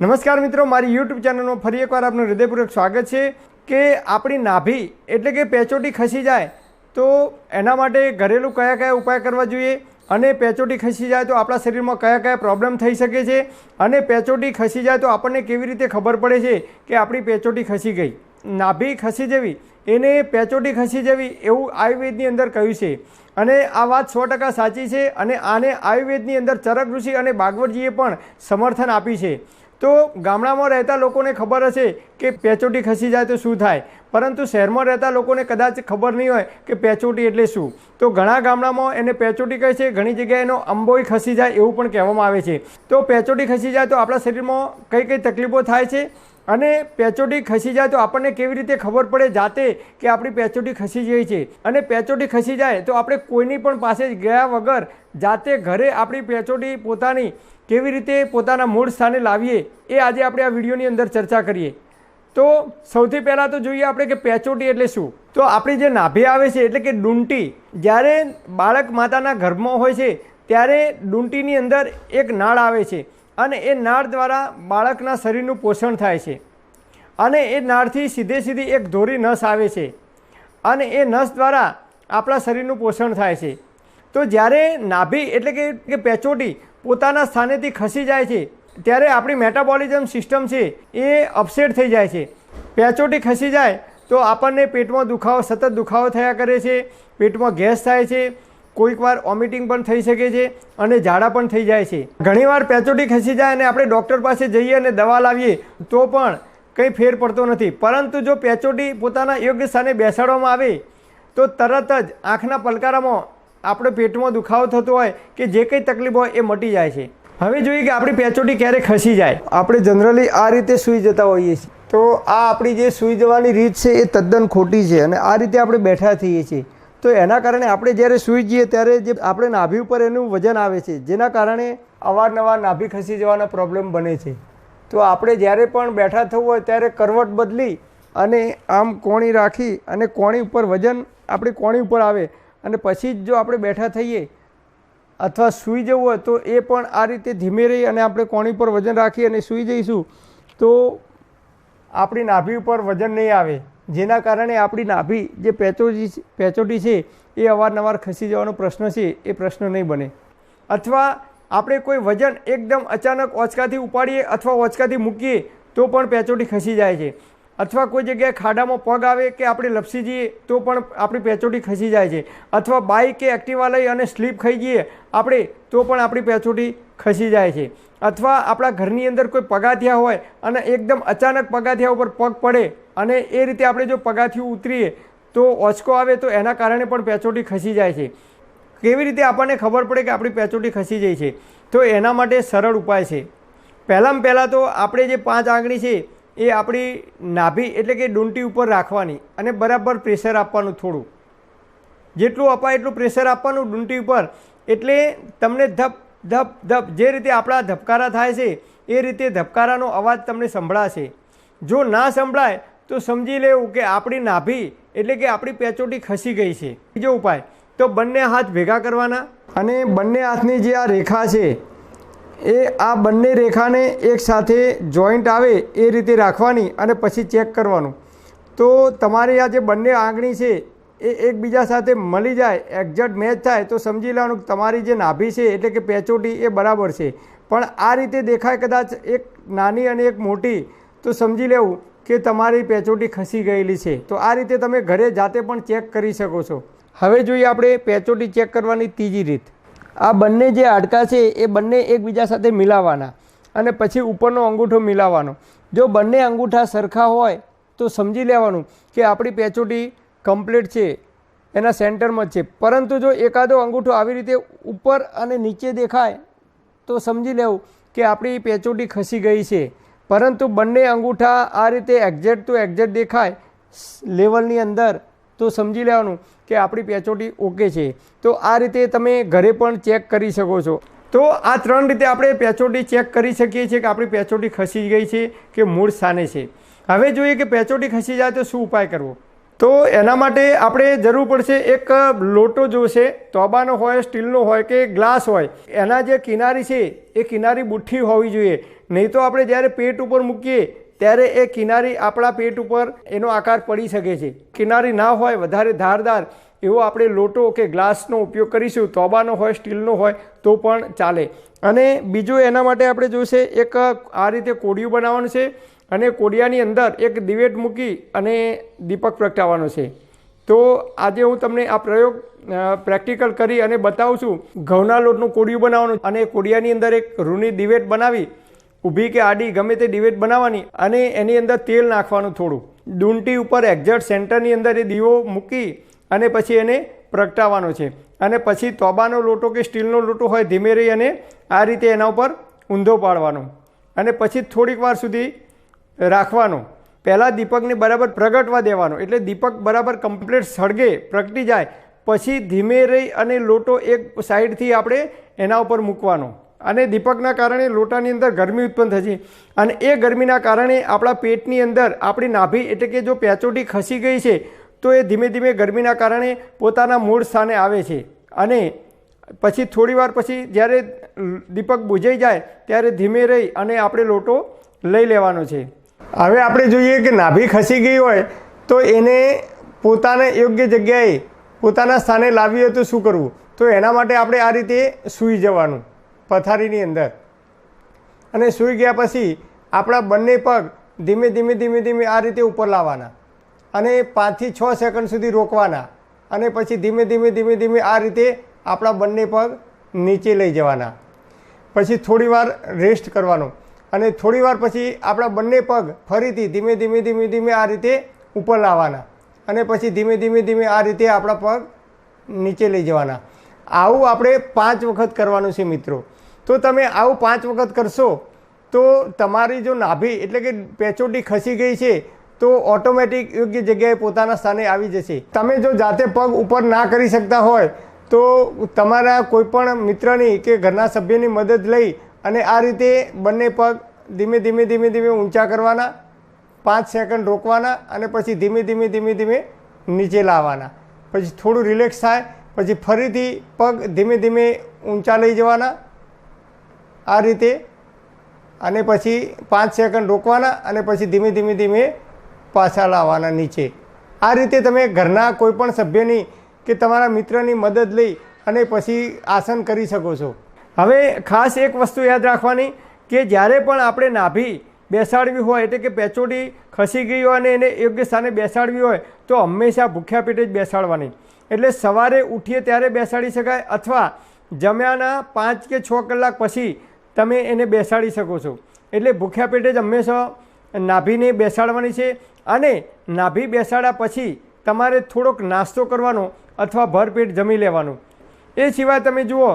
નમસ્કાર મિત્રો, મારી યુટ્યુબ ચેનલમાં ફરી એકવાર આપનું હૃદયપૂર્વક સ્વાગત છે કે આપણી નાભી એટલે કે પેચોટી ખસી જાય તો એના માટે ઘરેલું કયા કયા ઉપાય કરવા જોઈએ અને પેચોટી ખસી જાય તો આપણા શરીરમાં કયા કયા પ્રોબ્લેમ થઈ શકે છે અને પેચોટી ખસી જાય તો આપણને કેવી રીતે ખબર પડે છે કે આપણી પેચોટી ખસી ગઈ? નાભી ખસી જવી, એને પેચોટી ખસી જવી એવું આયુર્વેદની અંદર કહ્યું છે અને આ વાત સો ટકા સાચી છે અને આને આયુર્વેદની અંદર ચરક ઋષિ અને બાગવતજીએ પણ સમર્થન આપી છે. તો ગામડામાં રહેતા લોકોને ખબર હશે કે પેચોટી ખસી જાય તો શું થાય? પરંતુ શહેરમાં રહેતા લોકોને કદાચ ખબર નહીં હોય કે પેચોટી એટલે શું. તો ઘણા ગામડામાં એને પેચોટી કહે છે, ઘણી જગ્યાએ એનો અંબોય ખસી જાય એવું પણ કહેવામાં આવે છે. તો પેચોટી ખસી જાય તો આપણા શરીરમાં કઈ કઈ તકલીફો થાય છે? અને પેચોટી ખસી જાય તો આપણને કેવી રીતે ખબર પડે જાતે કે આપણી પેચોટી ખસી ગઈ છે? અને પેચોટી ખસી જાય તો આપણે કોઈની પણ પાસે ગયા વગર જાતે ઘરે આપણી પેચોટી પોતાની કેવી રીતે પોતાના મૂળ સ્થાને લાવીએ એ આજે આપણે આ વિડીયોની અંદર ચર્ચા કરીએ. તો સૌથી પહેલાં તો જોઈએ આપણે કે પેચોટી એટલે શું? તો આપણી જે નાભી આવે છે એટલે કે ડુંટી, જ્યારે બાળક માતાના ગર્ભમાં હોય છે, ત્યારે ડુંટીની અંદર એક નાળ આવે છે અને એ નાળ દ્વારા બાળકના શરીરનું પોષણ થાય છે. અને એ નાળથી સીધે સીધી એક ધોરી નસ આવે છે અને એ નસ દ્વારા આપણા શરીરનું પોષણ થાય છે. તો જ્યારે નાભી એટલે કે પેચોટી પોતાના સ્થાનેથી ખસી જાય છે. ત્યારે આપણી મેટાબોલિઝમ સિસ્ટમ છે એ અપસેટ થઈ જાય છે. પેચોટી ખસી જાય તો આપણને પેટમાં દુખાવો, સતત દુખાવો થયા કરે છે. પેટમાં ગેસ થાય છે. કોઈક વાર વોમિટિંગ પણ થઈ શકે છે અને ઝાડા પણ થઈ જાય છે. ઘણીવાર પેચોટી ખસી જાય અને આપણે ડૉક્ટર પાસે જઈએ અને દવા લાવીએ તો પણ કંઈ ફેર પડતો નથી. પરંતુ જો પેચોટી પોતાના યોગ્ય સ્થાને બેસાડવામાં આવે તો તરત જ આંખના પલકારામાં આપણે પેટમાં દુખાવો થતો હોય કે જે કંઈ તકલીફ હોય એ મટી જાય છે. હવે જોઈએ કે આપણી પેચોટી ક્યારે ખસી જાય. આપણે જનરલી આ રીતે સૂઈ જતા હોઈએ છીએ. તો આ આપણી જે સૂઈ જવાની રીત છે એ તદ્દન ખોટી છે અને આ રીતે આપણે બેઠા થઈએ છીએ. તો એના કારણે આપણે જ્યારે સૂઈ જઈએ ત્યારે જે આપણે નાભી ઉપર એનું વજન આવે છે, જેના કારણે અવારનવાર નાભી ખસી જવાના પ્રોબ્લેમ બને છે. તો આપણે જ્યારે પણ બેઠા થવું હોય ત્યારે કરવટ બદલી અને આમ કોણી રાખી અને કોણી ઉપર વજન, આપણી કોણી ઉપર આવે અને પછી જ જો આપણે બેઠા થઈએ અથવા સૂઈ જવું હોય તો એ પણ આ રીતે ધીમે રહી અને આપણે કોણી પર વજન રાખી અને સૂઈ જઈશું, તો આપણી નાભી ઉપર વજન નહીં આવે. જેના કારણે આપણી નાભી જે પેચોટી પેચોટી છે, એ અવારનવાર ખસી જવાનો પ્રશ્ન છે, એ પ્રશ્ન નહીં બને. અથવા આપણે કોઈ વજન એકદમ અચાનક ઓચકાથી ઉપાડીએ અથવા ઓચકાથી મૂકીએ, તો પણ પેચોટી ખસી જાય છે. અથવા કોઈ જગ્યાએ ખાડામાં પગ આવે કે આપણે લપસી જઈએ, તો પણ આપણી પેચોટી ખસી જાય છે. અથવા બાઇક કે એક્ટિવા લઈ અને સ્લીપ ખાઈ જઈએ, આપણે, તો પણ આપણી પેચોટી ખસી જાય છે. અથવા આપણા ઘરની અંદર કોઈ પગાથિયા હોય અને એકદમ અચાનક પગાથિયા ઉપર પગ પડે અને એ રીતે આપણે જો પગાથિયું ઉતરીએ, તો ઓચકો આવે તો એના કારણે પણ પેચોટી ખસી જાય છે. કેવી રીતે આપણને ખબર પડે કે આપણી પેચોટી ખસી જાય છે? તો એના માટે સરળ ઉપાય છે. પહેલાં પહેલાં તો આપણે જે પાંચ આંગળી છે એ આપણી નાભી એટલે કે ડુંટી ઉપર રાખવાની અને બરાબર પ્રેશર આપવાનું થોડું. જેટલું અપાય એટલું પ્રેશર આપવાનું ડુંટી ઉપર. એટલે તમને ધપ ધપ ધપ જે રીતે આપણા ધબકારા થાય છે, એ રીતે ધબકારાનો અવાજ તમને સંભળાશે. જો ના સંભળાય, તો સમજી લેવું કે આપણી નાભી એટલે કે આપણી પેચોટી ખસી ગઈ છે. બીજો ઉપાય, તો બંને હાથ ભેગા કરવાના અને બંને હાથની જે આ રેખા છે એ આ બંને રેખાને એકસાથે જોઈન્ટ આવે એ રીતે રાખવાની અને પછી ચેક કરવાનું. તો તમારી આ જે બંને આંગળી છે, એ એકબીજા સાથે મળી જાય, એક્ઝેક્ટ મેચ થાય, તો સમજી લેવાનું તમારી જે નાભી છે, એટલે કે પેચોટી, એ બરાબર છે. પણ આ રીતે દેખાય કદાચ એક નાની અને એક મોટી, તો સમજી લેવું કે તમારી પેચોટી ખસી ગયેલી છે. તો આ રીતે તમે ઘરે જાતે પણ ચેક કરી શકો છો. હવે જોઈએ આપણે પેચોટી ચેક કરવાની ત્રીજી રીત. આ બંને જે હાડકાં છે એ બંને એકબીજા સાથે મિલાવવાના અને પછી ઉપરનો અંગૂઠો મિલાવવાનો જો બંને અંગૂઠા સરખા હોય તો સમજી લેવાનું કે આપણી પેચોટી કમ્પ્લીટ છે, એના સેન્ટરમાં જ છે. પરંતુ જો એકાદો અંગૂઠો આવી રીતે ઉપર અને નીચે દેખાય તો સમજી લેવું કે આપણી પેચોટી ખસી ગઈ છે. પરંતુ બંને અંગૂઠા આ રીતે એક્ઝેટ ટુ એક્ઝેટ દેખાય લેવલની અંદર તો સમજી લેવાનું કે આપણી પેચોટી ઓકે છે. તો આ રીતે તમે ઘરે પણ ચેક કરી શકો છો. તો આ ત્રણ રીતે આપણે પેચોટી ચેક કરી શકીએ છીએ કે આપણી પેચોટી ખસી ગઈ છે કે મૂળ સ્થાને છે. હવે જોઈએ કે પેચોટી ખસી જાય તો શું ઉપાય કરવો? તો એના માટે આપણે જરૂર પડશે એક લોટો જોશે, તોબાનો હોય, સ્ટીલનો હોય કે ગ્લાસ હોય. એના જે કિનારી છે એ કિનારી બુઠ્ઠી હોવી જોઈએ. નહીં તો આપણે જ્યારે પેટ ઉપર મૂકીએ ત્યારે એ કિનારી આપણા પેટ ઉપર એનો આકાર પડી શકે છે. કિનારી ના હોય, વધારે ધારદાર એવો આપણે લોટો કે ગ્લાસનો ઉપયોગ કરીશું, તોબાનો હોય, સ્ટીલનો હોય, તો પણ ચાલે. અને બીજું એના માટે આપણે જોઈશે એક આ રીતે કોડિયું બનાવવાનું છે અને કોડિયાની અંદર એક દિવેટ મૂકી અને દીપક પ્રગટાવવાનો છે. તો આજે હું તમને આ પ્રયોગ પ્રેક્ટિકલ કરી અને બતાવું છું. ઘઉંના લોટનું કોડિયું બનાવવાનું અને કોડિયાની અંદર એક રૂની દિવેટ બનાવી ઊભી કે આડી, ગમે તે ડિવેટ બનાવવાની અને એની અંદર તેલ નાખવાનું થોડું. ડુંટી ઉપર એક્ઝેક્ટ સેન્ટરની અંદર એ દીવો મૂકી અને પછી એને પ્રગટાવવાનો છે. અને પછી તોબાનો લોટો કે સ્ટીલનો લોટો હોય ધીમે રહી અને આ રીતે એના ઉપર ઊંધો પાડવાનો. અને પછી થોડીક વાર સુધી રાખવાનો. પહેલાં દીપકને બરાબર પ્રગટવા દેવાનો. એટલે દીપક બરાબર કમ્પ્લીટ સળગે, પ્રગટી જાય. પછી ધીમે રહી અને લોટો એક સાઈડથી આપણે એના ઉપર મૂકવાનો. અને દીપકના કારણે લોટાની અંદર ગરમી ઉત્પન્ન થશે. અને એ ગરમીના કારણે આપણા પેટની અંદર આપણી નાભી એટલે કે જો પેચોટી ખસી ગઈ છે, તો એ ધીમે ધીમે ગરમીના કારણે પોતાના મૂળ સ્થાને આવે છે. અને પછી થોડીવાર પછી જ્યારે દીપક બુજાઈ જાય, ત્યારે ધીમે રહી અને આપણે લોટો લઈ લેવાનો છે. હવે આપણે જોઈએ કે નાભી ખસી ગઈ હોય, તો એને પોતાને યોગ્ય જગ્યાએ પોતાના સ્થાને લાવીએ તો શું કરવું? તો એના માટે આપણે આ રીતે સૂઈ જવાનું. પથારીની અંદર અને સૂઈ ગયા પછી આપણા બંને પગ ધીમે ધીમે ધીમે ધીમે આ રીતે ઉપર લાવવાના અને પાંચથી છ સેકન્ડ સુધી રોકવાના અને પછી ધીમે ધીમે ધીમે ધીમે આ રીતે આપણા બંને પગ નીચે લઈ જવાના પછી થોડીવાર રેસ્ટ કરવાનો અને થોડીવાર પછી આપણા બંને પગ ફરીથી ધીમે ધીમે ધીમે ધીમે આ રીતે ઉપર લાવવાના અને પછી ધીમે ધીમે ધીમે આ રીતે આપણા પગ નીચે લઈ જવાના આવું આપણે પાંચ વખત કરવાનું છે મિત્રો તો તમે આવું પાંચ વખત કરશો, તો તમારી જો નાભી એટલે કે પેચોટી ખસી ગઈ છે, તો ઓટોમેટિક યોગ્ય જગ્યાએ પોતાના સ્થાને આવી જશે. તમે જો જાતે પગ ઉપર ના કરી શકતા હોય, તો તમારા કોઈપણ મિત્રની કે ઘરના સભ્યની મદદ લઈ અને આ રીતે બંને પગ ધીમે ધીમે ધીમે ધીમે ઊંચા કરવાના, પાંચ સેકન્ડ રોકવાના અને પછી ધીમે ધીમે ધીમે ધીમે નીચે લાવવાના. પછી થોડું રિલેક્સ થાય, પછી ફરીથી પગ ધીમે ધીમે ઊંચા લઈ જવાના આ રીતે અને પછી પાંચ સેકન્ડ રોકવાના અને પછી ધીમે ધીમે ધીમે પાછા લાવવાના નીચે. આ રીતે તમે ઘરના કોઈપણ સભ્યની કે તમારા મિત્રની મદદ લઈ અને પછી આસન કરી શકો છો. હવે ખાસ એક વસ્તુ યાદ રાખવાની કે જ્યારે પણ આપણે નાભી બેસાડવી હોય એટલે કે પેચોડી ખસી ગઈ હોય અને એને યોગ્ય સ્થાને બેસાડવી હોય તો હંમેશા ભૂખ્યા પેટે જ બેસાડવાની. એટલે સવારે ઉઠીએ ત્યારે બેસાડી શકાય અથવા જમ્યાના પાંચ કે છ કલાક પછી તમે એને બેસાડી શકો છો. એટલે ભૂખ્યા પેટે જ હંમેશા નાભીને બેસાડવાની છે અને નાભી બેસાડ્યા પછી તમારે થોડોક નાસ્તો કરવાનો અથવા ભરપેટ જમી લેવાનું. એ સિવાય તમે જુઓ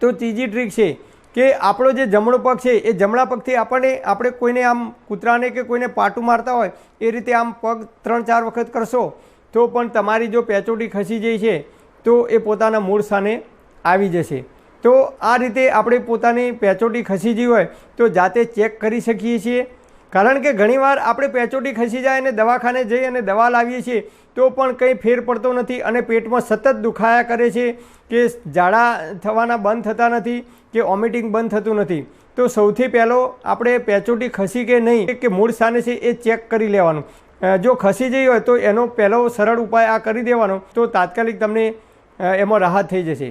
તો ત્રીજી ટ્રીક છે કે આપણો જે જમણો પગ છે એ જમણા પગથી આપણને આપણે કોઈને આમ કૂતરાને કે કોઈને પાટું મારતા હોય એ રીતે આમ પગ ત્રણ ચાર વખત કરશો તો પણ તમારી જો પેચોટી ખસી જાય છે તો એ પોતાના મૂળ સ્થાને આવી જશે. તો આ રીતે આપણે પોતાની પેચોટી ખસી ગઈ હોય તો જાતે ચેક કરી શકીએ છીએ. કારણ કે ઘણીવાર આપણે પેચોટી ખસી જાય અને દવાખાને જઈ અને દવા લાવીએ છીએ, તો પણ કંઈ ફેર પડતો નથી અને પેટમાં સતત દુખાયા કરે છે કે ઝાડા થવાના બંધ થતા નથી કે વોમિટિંગ બંધ થતું નથી. તો સૌથી પહેલો આપણે પેચોટી ખસી કે નહીં કે મૂળ સ્થાને છે એ ચેક કરી લેવાનું. જો ખસી જઈ હોય તો એનો પહેલો સરળ ઉપાય આ કરી દેવાનો. તો તાત્કાલિક તમને એમાં રાહત થઈ જશે.